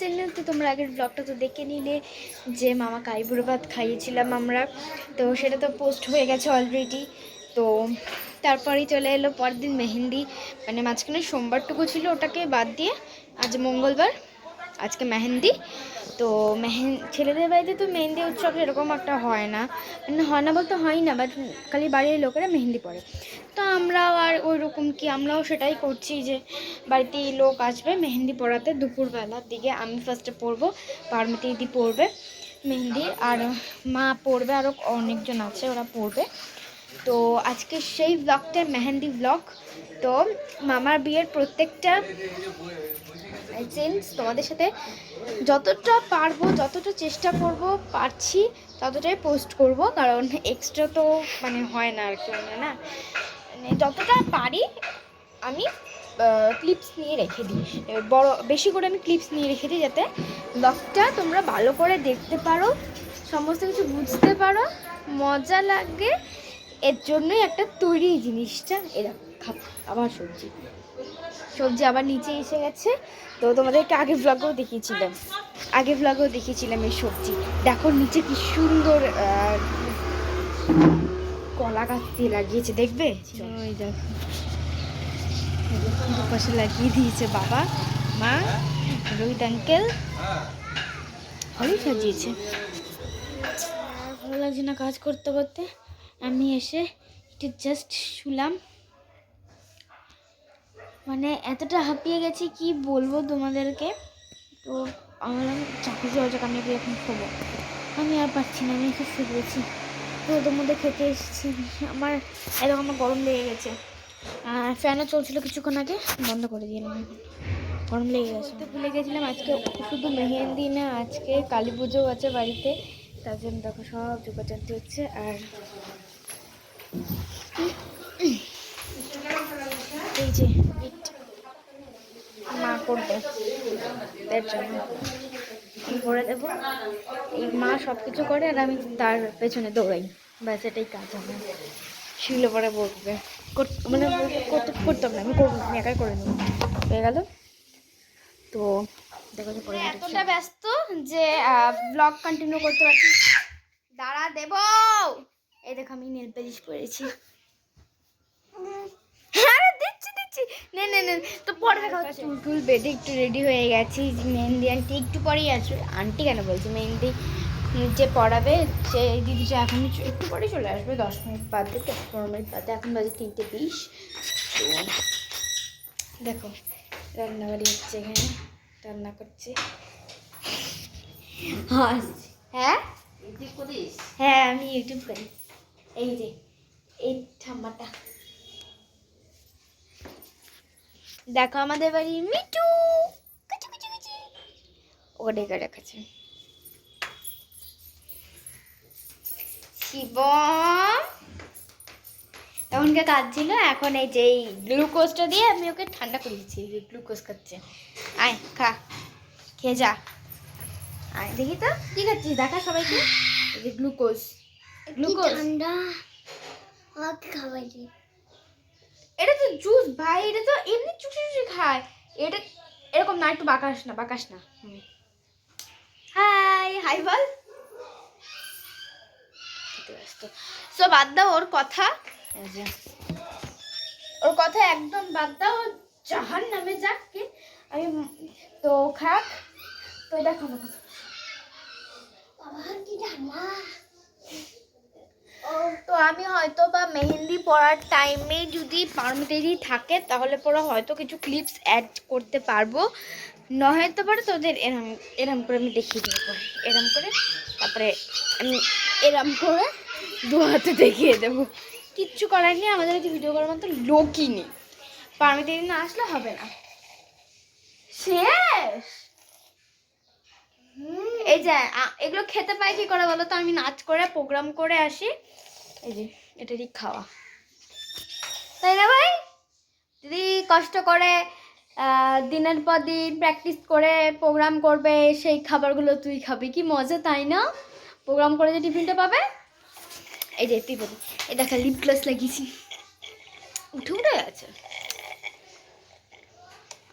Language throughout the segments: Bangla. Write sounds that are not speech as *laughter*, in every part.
চ্যানেল তো তোমরা আগের ব্লগটা তো দেখে নিলে যে মামাকে আইবুড়ো ভাত খাইয়েছিলাম আমরা। তো সেটা তো পোস্ট হয়ে গেছে অলরেডি তো তারপরেই চলে এলো পরের দিন মেহেন্দি। মানে মাঝখানে সোমবারটুকু ছিল ওটাকে বাদ দিয়ে আজ মঙ্গলবার, আজকে মেহেন্দি। তো মেহেন, ছেলেদের বাড়িতে তো মেহেন্দি উৎসব এরকম একটা হয় না। মানে হয় না বলতে হয় না বাট খালি বাড়ির লোকেরা মেহেন্দি পরে। তো আমরাও আর ওই রকম কি, আমরাও সেটাই করছি যে বাড়িতে লোক আসবে মেহেন্দি পড়াতে দুপুরবেলার দিকে। আমি ফার্স্টে পরবো, পারমিতি দিদি পরবে মেহেন্দি, আর মা পড়বে আরও অনেকজন আছে, ওরা পড়বে তো আজকে সেই ব্লগটা মেহেন্দি ব্লগ তো মামার বিয়ের প্রত্যেকটা চেঞ্জ তোমাদের সাথে যতটা পারব, যতটা চেষ্টা করব, পারছি ততটাই পোস্ট করব। কারণ এক্সট্রা তো মানে হয় না আর কি না। মানে যতটা পারি আমি ক্লিপস নিয়ে রেখে দিই। বড়, বেশি করে আমি ক্লিপস নিয়ে রেখে দিই যাতে ব্লগটা তোমরা ভালো করে দেখতে পারো, সমস্ত কিছু বুঝতে পারো, মজা লাগে এর জন্যই একটা তৈরি জিনিসটা এরকম খাপ আবার সবজি। সবজি আবার নিচে এসে গেছে। তো তোমাদেরকে আগের ব্লগেও দেখিয়েছিলাম। আগের ব্লগেও দেখিয়েছিলাম এই সবজি। দেখো নিচে কি সুন্দর কলা গাছ দিয়ে লাগিয়েছে দেখবে? ওই দেখো। পাশে লাগিয়ে দিয়েছে বাবা মা রোহিত আঙ্কেল ভালোই সাজিয়েছে। ভালো লাগছে না কাজ করতে করতে? আমি এসে একটু জাস্ট শুলাম। মানে এতটা হাঁপিয়ে গেছি, কি বলব তোমাদেরকে? তো আমার চাকরি যাওয়া আমি এখন খাব। আমি আর পারছি না, আমি খুব শুয়েছি তো ওদের মধ্যে খেতে এসেছি। আমার এরকম আমার গরম লেগে গেছে। আর ফ্যানও চলছিল কিছুক্ষণ আগে, বন্ধ করে দিলাম। গরম লেগে গেছে। তো ভুলে গেছিলাম, আজকে শুধু মেহেন্দি না, আজকে কালী পুজোও আছে বাড়িতে। তার জন্য দেখো সব যোগাযোগ হচ্ছে। আর এই যে মা করবে এর জন্য। করে দেবো। এই মা সব কিছু করে আর আমি তার পেছনে দৌড়াই। ব্যাস এটাই কাজ আমার। শিলে পরে বলবে কর- মানে করতে করতাম না আমি করব আমি একাই করে নেব। হয়ে গেল? তো দেখো যে এতটা ব্যস্ত যে ব্লগ কন্টিনিউ করতে পারছি দাঁড়া দেব! এই দেখো আমি নেল পেলিশ *laughs* আরে দিচ্ছি দিচ্ছি নে নে নে তো পরে দেখা হচ্ছে। চুল টুল বেঁধে একটু রেডি হয়ে গেছি। মেহেন্দি আন্টি একটু পরেই আসবে। আন্টি কেন বলছি? মেহেন্দি যে পড়াবে সে দিদি যে এখন একটু পরেই চলে আসবে দশ মিনিট বাদে তো পনেরো মিনিট বাদে। এখন বাজে তিনটে বিশ। তো দেখো রান্নাবাড়ি হচ্ছে এখানে। রান্না করছি। হাসছি। হ্যাঁ? হ্যাঁ আমি ইউটিউব করি। এই যে, এই ঠাম্মাটা দেখো আমাদের বাড়ি মিটু কুচি কুচি কুচি। ও ডেকে রেখেছে। শিবম। তখনকে কাজ ছিল এখন এই যে এই গ্লুকোজটা দিয়ে আমি ওকে ঠান্ডা করে এই গ্লুকোজ খাচ্ছে। আয়, খা, খেয়ে যা। আয়, দেখি তো, কি খাচ্ছিস? দেখা সবাইকে। এই যে গ্লুকোজ গ্লুকোজ ঠান্ডা আমাকে এটা তো জুস ভাই এটা তো এমনি চুষে চুষে খায়। এটা এরকম না একটু বাকাস না বাকাস না। হাই হাই বল। সো বাদ দাও ওর কথা। ওর কথা একদম বাদ দাও জাহান নামে যাক কি। আমি তো খাক। তো দেখো আমার কথা। বাবা কি ও তো আমি হয়তো বা মেহেন্দি পড়ার টাইমে যদি পারমিটেরি থাকে, তাহলে পরে হয়তো কিছু ক্লিপস অ্যাড করতে পারব। নয়তো পরে তোদের এরম এরম করে আমি দেখিয়ে দেবো। এরম করে, তারপরে আমি এরম করে দু হাতে দেখিয়ে দেবো। কিচ্ছু করার নেই, আমাদের কাছে ভিডিও করার মতো লোকই নেই। পারমিটেরি না আসলে হবে না। শেষ! এই যে এগুলো খেতে পাই কি করে বলো তো? আমি নাচ করে প্রোগ্রাম করে আসি। এই যে এটারই খাওয়া। তাই না ভাই? যদি কষ্ট করে দিনের পর দিন প্র্যাকটিস করে প্রোগ্রাম করবে সেই খাবারগুলো তুই খাবি। কি মজা তাই না? প্রোগ্রাম করে যে টিফিনটা পাবে? এই যে তুই বলি। এই দেখা লিপ গ্লাস লাগিয়েছি। উঠে উঠে গেছে।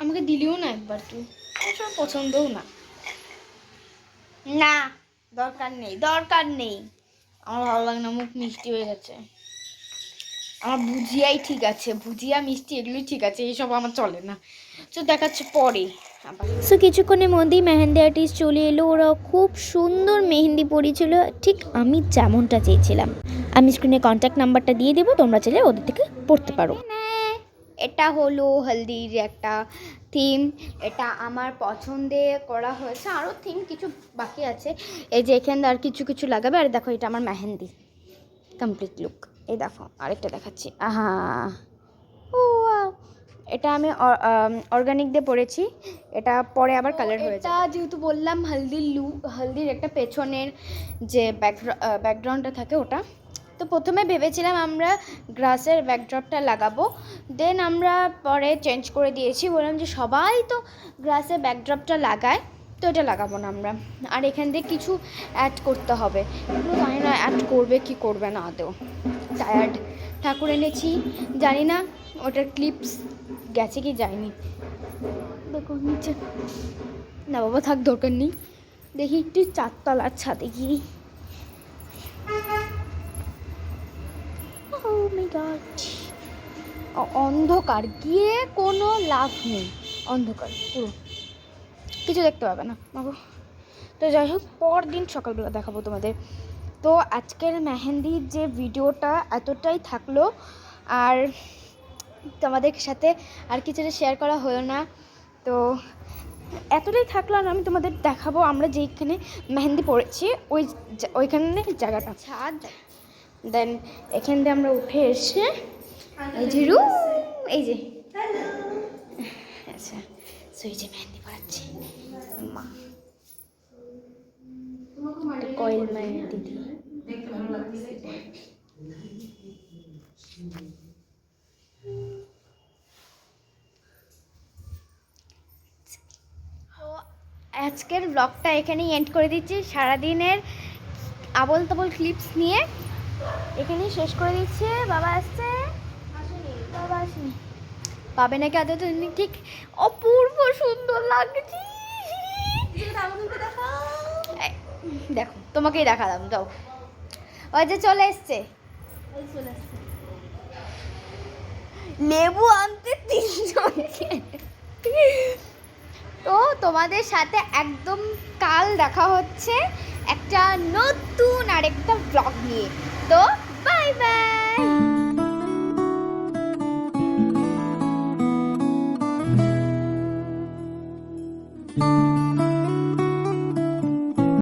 আমাকে দিলিও না একবার তুই। পছন্দও না। না দরকার নেই দরকার নেই। আমার ভালো লাগে না মুখ মিষ্টি হয়ে গেছে। আমার ভুজিয়াই ঠিক আছে ভুজিয়া মিষ্টি এগুলোই ঠিক আছে এইসব আমার চলে না। তো দেখাচ্ছে পরে সো কিছুক্ষণের মধ্যেই মেহেন্দি আর্টিস্ট চলে এলো ওরা খুব সুন্দর মেহেন্দি পরিয়েছিল ঠিক আমি যেমনটা চেয়েছিলাম। আমি স্ক্রিনে কন্ট্যাক্ট নাম্বারটা দিয়ে দেবো তোমরা চাইলে ওদের থেকে পড়তে পারো। এটা হলো হলদির একটা থিম এটা আমার পছন্দে করা হয়েছে। আরও থিম কিছু বাকি আছে। এই যে এখানে আর কিছু কিছু লাগাবে। আর দেখো এটা আমার মেহেন্দি। কমপ্লিট লুক এই দেখো আরেকটা দেখাচ্ছি। আহা! ও এটা আমি অর্গানিক দিয়ে পরেছি। এটা পরে আবার কালার হয়ে এটা যেহেতু বললাম হলদির লুক হলদির একটা পেছনের যে ব্যাকগ্রাউন্ডটা থাকে ওটা। তো প্রথমে ভেবেছিলাম আমরা গ্রাসের ব্যাকড্রপটা লাগাবো। দেন আমরা পরে চেঞ্জ করে দিয়েছি। বললাম যে সবাই তো গ্রাসের ব্যাকড্রপটা লাগায়, তো এটা লাগাবো না আমরা। আর এখান থেকে কিছু অ্যাড করতে হবে। এগুলো জানি না অ্যাড করবে কি করবে না আদৌ। টায়ার্ড ঠাকুর এনেছি। জানি না ওটার ক্লিপস গেছে কি যায়নি। দেখো নিচে। না বাবা, থাক, দরকার নেই। দেখি একটু চারতলার ছাদে গিয়ে। অন্ধকার, গিয়ে কোনো লাভ নেই। অন্ধকার, পুরো। কিছু দেখতে পাবে না, বাবু। তো যাই হোক পর দিন সকালবেলা দেখাবো তোমাদের। তো আজকের মেহেন্দির যে ভিডিওটা এতটাই থাকল, আর তোমাদের সাথে আর কিছুটা শেয়ার করা হলো না। তো এতটাই থাকল আর আমি তোমাদের দেখাবো আমরা যেইখানে মেহেন্দি পড়েছি ওই ওইখানে জায়গাটা। ছাদ। দেন এখান দিয়ে আমরা উঠে এসে এই যে রুম এই যে। আচ্ছা সো এই যে মেহেন্দি পড়াচ্ছি মা। কয়েল মায়ের দিদি আজকের ব্লগটা এখানেই এন্ড করে দিচ্ছি। সারাদিনের আবল তাবল ক্লিপস নিয়ে। এখানেই শেষ করে দিচ্ছে। বাবা আসছে? বাবা আসেনি। পাবে নাকি আদৌ তুমি ঠিক অপূর্ব সুন্দর লাগছে। দেখো। তোমাকেই দেখালাম যাও। ওই যে চলে এসছে। লেবু আনতে তিনজনকে। তো তোমাদের সাথে একদম কাল দেখা হচ্ছে একটা নতুন আরেকটা ব্লগ নিয়ে। バイバイ。